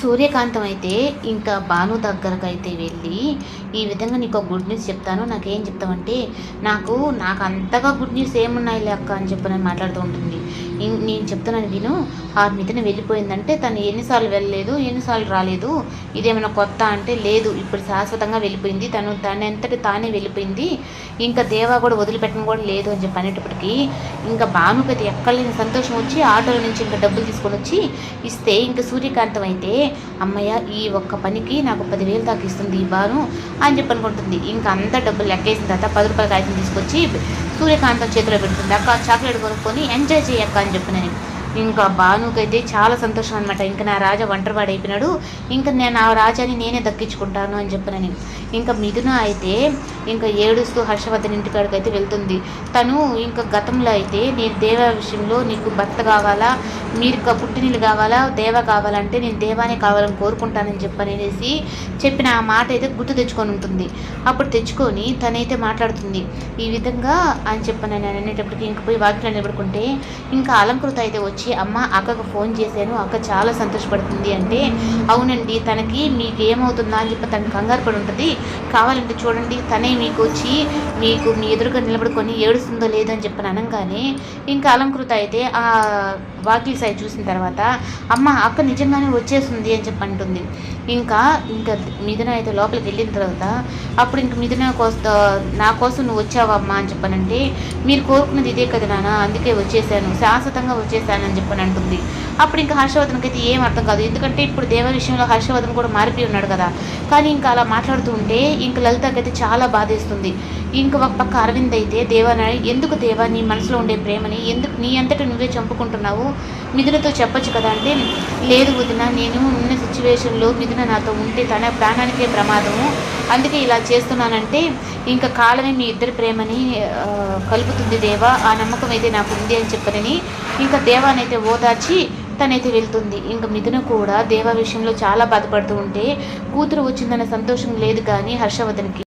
సూర్యకాంతం అయితే ఇంకా భాను దగ్గరకు అయితే వెళ్ళి ఈ విధంగా నీకు ఒక గుడ్ న్యూస్ చెప్తాను. నాకేం చెప్తామంటే నాకు నాకు అంతగా గుడ్ న్యూస్ ఏమున్నాయి అక్క అని చెప్పి నేను మాట్లాడుతూ ఉంటుంది. నేను చెప్తున్నాను విను. ఆ మిథున వెళ్ళిపోయిందంటే తను ఎన్నిసార్లు వెళ్ళలేదు ఎన్నిసార్లు రాలేదు. ఇదేమైనా కొత్త అంటే లేదు. ఇప్పుడు శాశ్వతంగా వెళ్ళిపోయింది. తను తనంతటి తానే వెళ్ళిపోయింది. ఇంకా దేవా కూడా వదిలిపెట్టడం కూడా లేదు అని చెప్పి అనేటప్పటికీ ఇంకా భానుపతి ఎక్కడ లేని సంతోషం వచ్చి ఆటోల నుంచి ఇంకా డబ్బులు తీసుకొని వచ్చి ఇస్తే ఇంకా సూర్యకాంతం అయితే అమ్మయ్య ఈ ఒక్క పనికి నాకు పదివేలు దాకా ఇస్తుంది ఈ భాను అని చెప్పి అనుకుంటుంది. ఇంకా అంతా డబ్బులు లెక్కేసిన తర్వాత పది రూపాయల కాగితం తీసుకొచ్చి సూర్యకాంతం చేతిలో పెడుతుంది. అక్క చాక్లెట్ కొనుక్కొని ఎంజాయ్ చేయక్క అని చెప్పి నేను ఇంకా భానుకైతే చాలా సంతోషం అనమాట ఇంకా నా రాజా ఒంటరివాడు అయిపోయినాడు ఇంకా నేను ఆ రాజాని నేనే దక్కించుకుంటాను అని చెప్పినని. ఇంకా మిథున అయితే ఇంకా ఏడుస్తూ హర్షవర్ధన్ ఇంటికాడికి అయితే వెళ్తుంది. తను ఇంకా గతంలో అయితే నేను దేవ విషయంలో నీకు భర్త కావాలా? మీరు పుట్టినీళ్ళు కావాలా? దేవ కావాలంటే నేను దేవానే కావాలని కోరుకుంటానని చెప్పనేసి చెప్పిన ఆ మాట అయితే గుర్తు తెచ్చుకొని ఉంటుంది. అప్పుడు తెచ్చుకొని తనైతే మాట్లాడుతుంది. ఈ విధంగా అని చెప్పని నేను అనేటప్పటికి ఇంక పోయి వాకిట్లో నిలబడుకుంటే ఇంకా అలంకృత అయితే వచ్చి అమ్మ అక్కకు ఫోన్ చేశాను. అక్క చాలా సంతోషపడుతుంది. అంటే అవునండి తనకి మీకు ఏమవుతుందా అని చెప్పి తనకు కంగారు పడి ఉంటుంది. కావాలంటే చూడండి తనే మీకు వచ్చి మీకు మీ ఎదురుగా నిలబడుకొని ఏడుస్తుందో లేదో అని చెప్పని అనగానే ఇంకా అలంకృత అయితే ఆ వాకిలి సైడ్ చూసిన తర్వాత అమ్మ అక్క నిజంగానే వచ్చేస్తుంది అని చెప్పి అంటుంది. ఇంకా ఇంకా మిథున అయితే లోపలికి వెళ్ళిన తర్వాత అప్పుడు ఇంక మిథున కోసం నా కోసం నువ్వు వచ్చావమ్మా అని చెప్పనంటే మీరు కోరుకున్నది ఇదే కదా నాన్న అందుకే వచ్చేసాను శాశ్వతంగా వచ్చేసాను అని చెప్పని అంటుంది. అప్పుడు ఇంకా హర్షవర్ధన్కి అయితే ఏం అర్థం కాదు. ఎందుకంటే ఇప్పుడు దేవ విషయంలో హర్షవర్ధన్ కూడా మారిపోయి ఉన్నాడు కదా. కానీ ఇంకా అలా మాట్లాడుతూ ఉంటే ఇంక లలితకి అయితే చాలా బాధేస్తుంది. ఇంక ఒక పక్క అరవింద్ అయితే దేవాని ఎందుకు దేవా నీ మనసులో ఉండే ప్రేమని? ఎందుకు నీ అంతటా నువ్వే చంపుకుంటున్నావు? మిథునతో చెప్పొచ్చు కదా అంటే లేదు వదిన నేను ఉన్న సిచ్యువేషన్లో మిథున నాతో ఉంటే తన ప్రాణానికే ప్రమాదము. అందుకే ఇలా చేస్తున్నానంటే ఇంకా కాలమే మీ ఇద్దరి ప్రేమని కలుపుతుంది దేవా. ఆ నమ్మకం అయితే నాకు ఉంది అని చెప్పనని ఇంకా దేవానైతే ఓదార్చి తనైతే వెళ్తుంది. ఇంకా మిథున కూడా దేవ విషయంలో చాలా బాధపడుతూ ఉంటే కూతురు వచ్చిందన్న సంతోషం లేదు కానీ హర్షవర్ధన్కి.